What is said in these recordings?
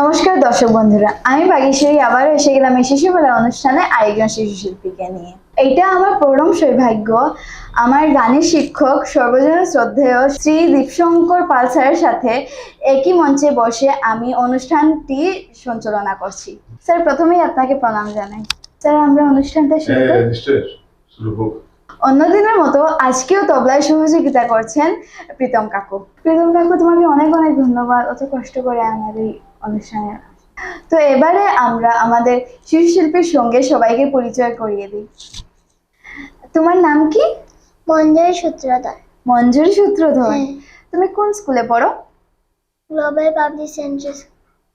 নমস্কার দর্শক বন্ধুরা আমি বাগেশ্বরী আবার এসে গেলাম এই শিশুবেলা অনুষ্ঠানে আরেকজন শিশু শিল্পীকে নিয়ে। এইটা আমার পরম সৌভাগ্য। আমার গানের শিক্ষক সর্বজন শ্রদ্ধেয় শ্রী দীপশঙ্কর পাল স্যারের সাথে একই মঞ্চে বসে আমি অনুষ্ঠানটি সঞ্চালনা করছি। স্যার প্রথমেই আপনাকে প্রণাম জানাই। স্যার আমরা অনুষ্ঠানটা শুরু হ্যাঁ করি। অন্যদিনের মতো আজকেও তবলায় সহযোগিতা করছেন প্রীতম কাকু। প্রীতম কাকু তোমাকে অনেক অনেক ধন্যবাদ। অত কষ্ট করে আমার এই অনুষ্ঠানে। তো এবারে আমরা আমাদের শিশু শিল্পীর সঙ্গে সবাইকে পরিচয় করিয়ে দিই। তোমার নাম কি? মঞ্জুরি সূত্রধর। মঞ্জুরি সূত্রধর? হ্যাঁ। তুমি কোন স্কুলে পড়ো? Global public centre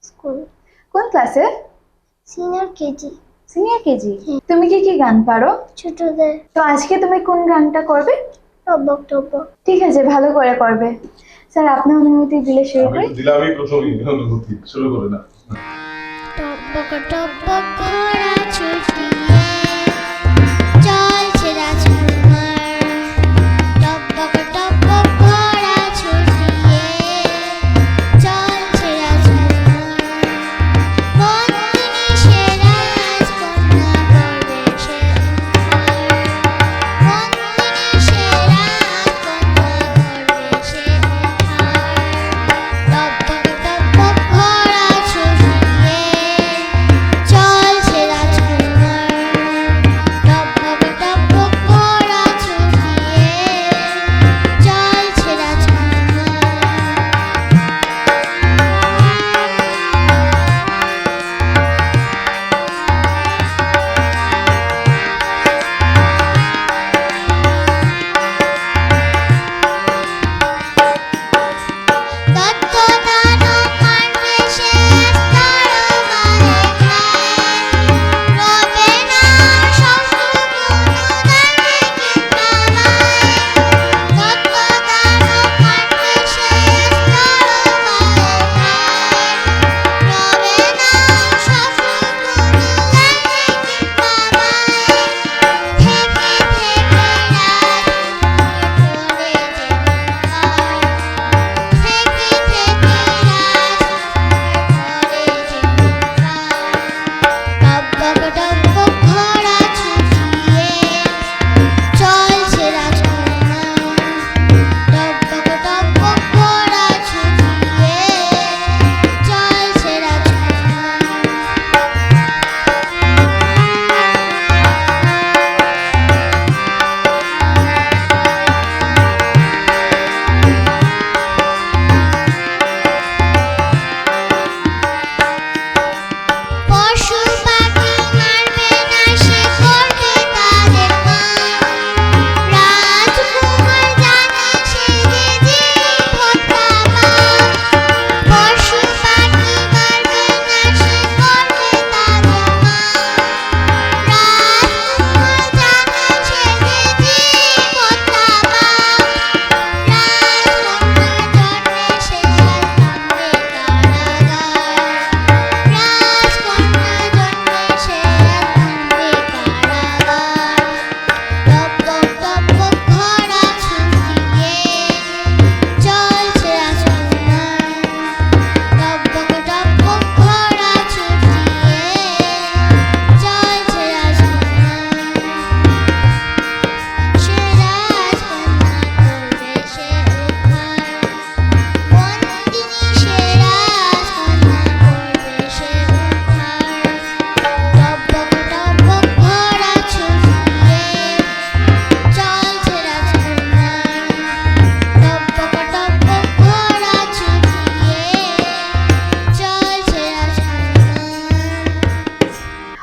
school. কোন ক্লাসে? Senior KG. Senior KG? তুমি কি কি গান পারো? ছোটদের। তো আজকে তুমি কোন গানটা করবে? টব্বক টব্বক ঠিক আছে ভালো করে করবে। স্যার আপনি অনুমতি দিলে শুরু আমি করি? দিলামই প্রথমেই অনুভূতি শুরু করে না। টপ টপ ঘোড়া ছুটিয়ে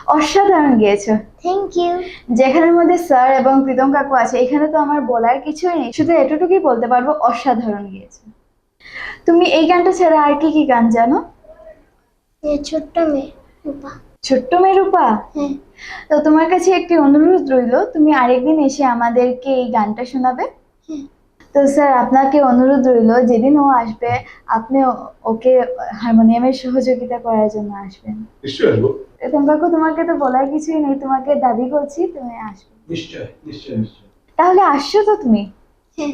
অসাধারণ গিয়েছো। থ্যাংক ইউ যেখানের মধ্যে স্যার এবং প্রীতম কাকু আছে এখানে তো আমার বলার কিছুই নেই শুধু এতটুকুই বলতে পারব অসাধারণ গিয়েছে। তুমি এই গানটা ছাড়া আর কি কি গান জানো? ছোট্ট মেয়ে রূপা। ছোট্ট মেয়ে রূপা? হ্যাঁ। তো তোমার কাছে একটি অনুরোধ রইল তুমি আরেকদিন এসে আমাদেরকে এই গানটা শোনাবে। হ্যাঁ। তো স্যার আপনাকে অনুরোধ রইল যেদিন ও আসবে আপনি ও- ওকে হারমোনিয়ামের সহযোগিতা করার জন্য আসবেন। নিশ্চয়ই আসব। প্রীতম কাকু তোমাকে তো বলার কিছুই নেই তোমাকে দাবি করছি তুমি আসবে। নিশ্চয় নিশ্চয় নিশ্চয়। তাহলে আসছো তো তুমি? হ্যাঁ।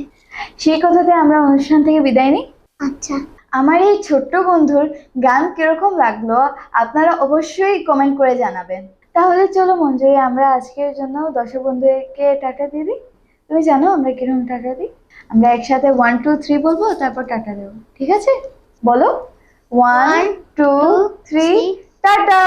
সেই কথাতে আমরা অনুষ্ঠান থেকে বিদায় নিই? আচ্ছা। আমার এই ছোট্ট বন্ধুর গান কীরকম লাগল আপনারা অবশ্যই কমেন্ট করে জানাবেন। তাহলে চলো মঞ্জুরি আমরা আজকের জন্য দর্শক বন্ধুকে টাকা দিয়ে দিই। তুমি জানো আমরা কীরকম টাকা দিই? আমরা একসাথে ওয়ান টু থ্রি বলব তারপর টাটা দেবো। ঠিক আছে? বলো? One two three tata!